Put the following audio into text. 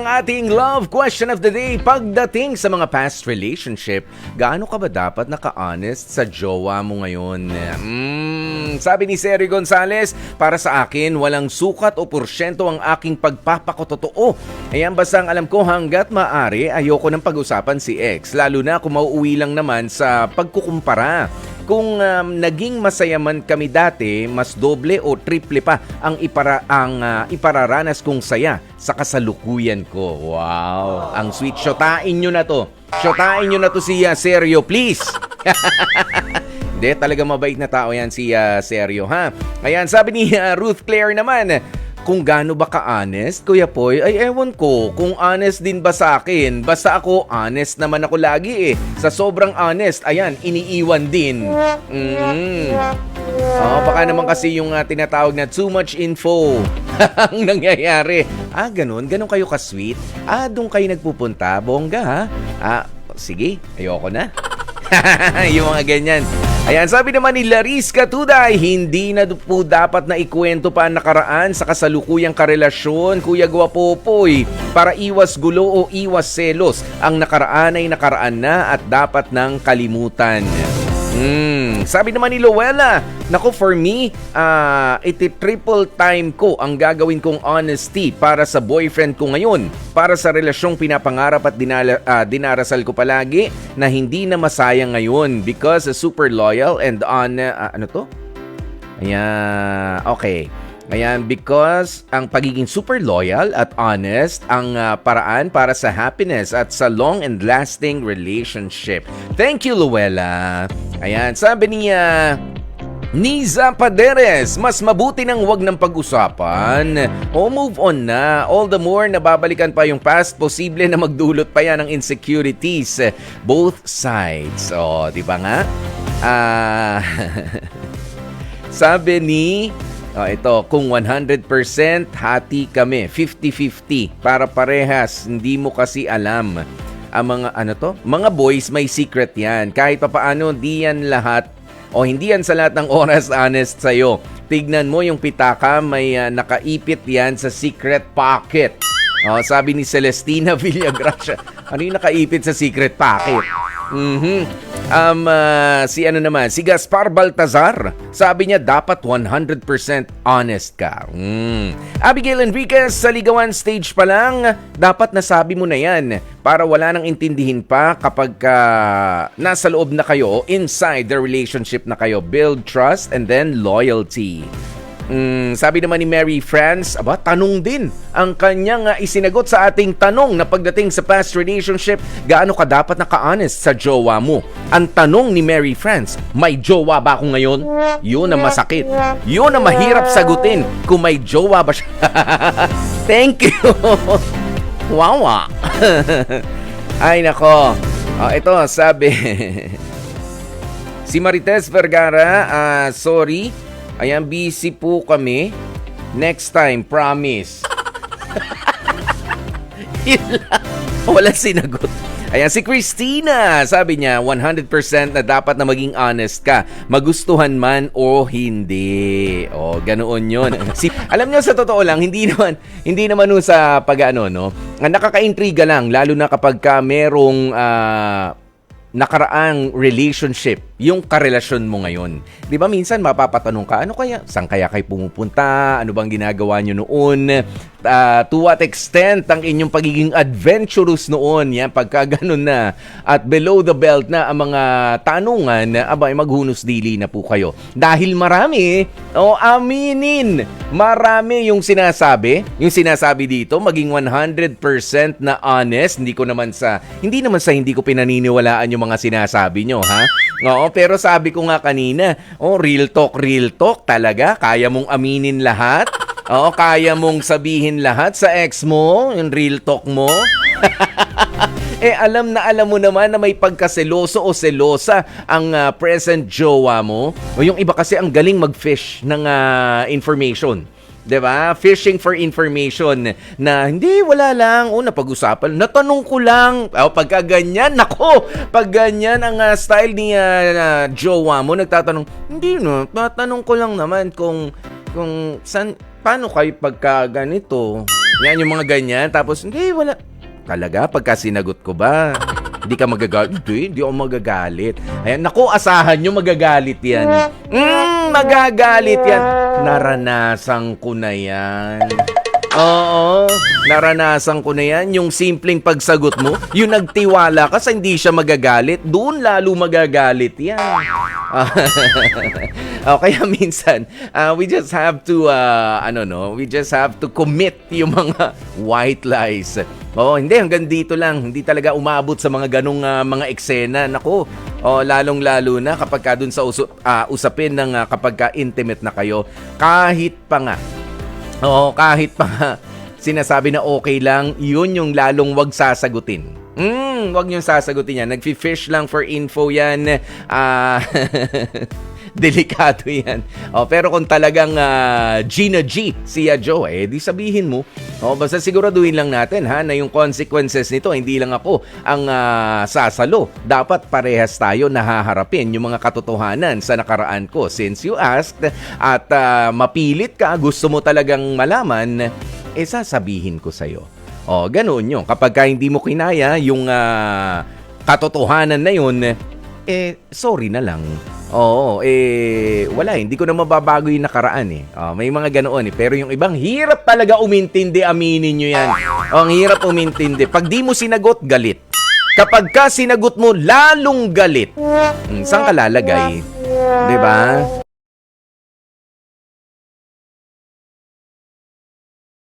Ang ating love question of the day, pagdating sa mga past relationship, gaano ka ba dapat naka-honest sa jowa mo ngayon? Mm, sabi ni Seri Gonzales, para sa akin, walang sukat o porsyento ang aking pagpapakototoo. Ayan, basta ang alam ko hanggat maaari, ayoko ng pag-usapan si ex, lalo na kung mauuwi lang naman sa pagkukumpara. Kung um, naging masaya man kami dati, mas doble o triple pa ang ipara ang ah, ipararanas kong saya sa kasalukuyan ko. Wow, ang sweet. Shotain nyo na to. Shotain nyo na to si uh, Seryo, please. Hindi, talaga mabait na tao yan si ah, Seryo, ha? Ayan, sabi ni ah, Ruth Claire naman, kung gaano ba ka-honest, Kuya Poy, ay ewan ko kung honest din ba sa akin. Basta ako, honest naman ako lagi eh. Sa sobrang honest, ayan, iniiwan din. Mm. Oo, baka naman kasi yung ah, tinatawag na too much info ang nangyayari. Ah, ganun? Ganun kayo ka-sweet? Ah, doon kayo nagpupunta? Bongga, ha? Ah, sige, ayoko na. yung mga ganyan. Ayan, sabi naman ni Laris Katuday, hindi na po dapat na ikwento pa ang nakaraan sa kasalukuyang karelasyon, Kuya Guapopoy, para iwas gulo o iwas selos. Ang nakaraan ay nakaraan na at dapat nang kalimutan. Hmm, sabi naman ni Luella, nako for me, ah iti triple time ko ang gagawin kong honesty para sa boyfriend ko ngayon, para sa relasyong pinapangarap at dinala, ah, dinarasal ko palagi na hindi na masayang ngayon because super loyal and on ah, ano to? Ayan, okay. Ayan, because ang pagiging super loyal at honest ang ah, paraan para sa happiness at sa long and lasting relationship. Thank you, Luella. Ayan, sabi niya, Niza Paderes, mas mabuti nang wag ng pag-usapan. O move on na. All the more nababalikan pa yung past, posible na magdulot pa yan ng insecurities. Both sides. O, di ba nga? Ah... Sabi ni Oh, ito, kung 100% hati kami, 50-50 para parehas, hindi mo kasi alam. Ang mga ano to? Mga boys may secret 'yan. Kahit papaano di yan lahat o hindi yan sa lahat ng oras honest sa'yo. Tignan mo yung pitaka, may ah, nakaipit yan sa secret pocket. Oh, sabi ni Celestina Villagracia, ano yung nakaipit sa secret pocket? Mhm. Um, ah, si ano naman, si Gaspar Baltazar, sabi niya dapat 100% honest ka. Mm. Abigail Enriquez, sa ligawan stage pa lang, dapat nasabi mo na yan para wala nang intindihin pa kapag ah, nasa loob na kayo, inside the relationship na kayo. Build trust and then loyalty. Mm, sabi naman ni Mary France, aba, tanong din ang kanyang uh, isinagot sa ating tanong na pagdating sa past relationship, gaano ka dapat naka-honest sa jowa mo? Ang tanong ni Mary France, may jowa ba ako ngayon? Yun ang masakit. Yun ang mahirap sagutin kung may jowa ba siya. Thank you. Wawa. Ay nako. Oh, ito, sabi. si Marites Vergara, ah, sorry. Ayan, busy po kami. Next time, promise. Yun lang. Wala sinagot. Ayan, si Christina, sabi niya, 100% na dapat na maging honest ka. Magustuhan man o hindi. O, ganoon yun. Si, alam niyo sa totoo lang, hindi naman, hindi naman nun sa pag-ano, no? Ang Nakaka-intriga lang, lalo na kapag ka merong ah, nakaraang relationship, yung karelasyon mo ngayon. 'Di ba minsan mapapatanong ka, ano kaya, saan kaya kayo pumupunta? Ano bang ginagawa nyo noon? Ah, to what extent ang inyong pagiging adventurous noon? Yan, pagka ganun na. At below the belt na ang mga tanungan, abay maghunos dili na po kayo. Dahil marami, o aminin, marami yung sinasabi, yung sinasabi dito, maging 100% na honest, hindi ko naman sa, hindi naman sa hindi ko pinaniniwalaan yung mga sinasabi nyo, ha? Oo, pero sabi ko nga kanina, oh, real talk, real talk talaga. Kaya mong aminin lahat? Oo, kaya mong sabihin lahat sa ex mo, yung real talk mo? eh alam na alam mo naman na may pagkaseloso o selosa ang ah, present jowa mo. O yung iba kasi ang galing mag-fish ng ah, information. 'Di ba? Fishing for information na hindi wala lang, o napag-usapan, natanong ko lang. O pagka ganyan, nako, pag ganyan ang ah, style ni ah, ah, jowa mo, nagtatanong, hindi no, tatanong ko lang naman kung kung san paano kayo pagka ganito. Yan yung mga ganyan. Tapos, hindi, wala. Talaga, pagka sinagot ko ba, hindi ka magagalit? Hindi, hindi ako magagalit. Ayan, naku, asahan nyo, magagalit yan. Mm, magagalit yan. Naranasan ko na yan. Oo, naranasan ko na yan. Yung simpleng pagsagot mo, yung nagtiwala ka sa hindi siya magagalit, doon lalo magagalit yan. oh, kaya minsan, uh, we just have to, uh, ano no, we just have to commit yung mga white lies. Oh, hindi, hanggang dito lang. Hindi talaga umabot sa mga ganong uh, mga eksena. Nako, oh, lalong-lalo na kapag ka dun sa usu- ah, usapin ng uh, kapag ka intimate na kayo, kahit pa nga, Oo, kahit pa sinasabi na okay lang, yun yung lalong wag sasagutin. Mm, wag niyong sasagutin yan. Nagfi-fish lang for info yan. Ah, delikado yan. Oh, pero kung talagang ah, G na G si ah, Joe, eh, di sabihin mo. Oh, basta siguraduhin lang natin ha na yung consequences nito, hindi lang ako ang ah, sasalo. Dapat parehas tayo nahaharapin yung mga katotohanan sa nakaraan ko. Since you asked at ah, mapilit ka, gusto mo talagang malaman, eh sasabihin ko sa'yo. O, ganoon yun. Kapag ka hindi mo kinaya yung ah, katotohanan na yun, eh, sorry na lang. Oo, eh, wala, hindi ko na mababago yung nakaraan eh. Oh, may mga ganoon eh. Pero yung ibang, hirap talaga umintindi, aminin nyo yan. Oh, ang hirap umintindi. Pag di mo sinagot, galit. Kapag ka sinagot mo, lalong galit. Hmm, saan ka lalagay? ba?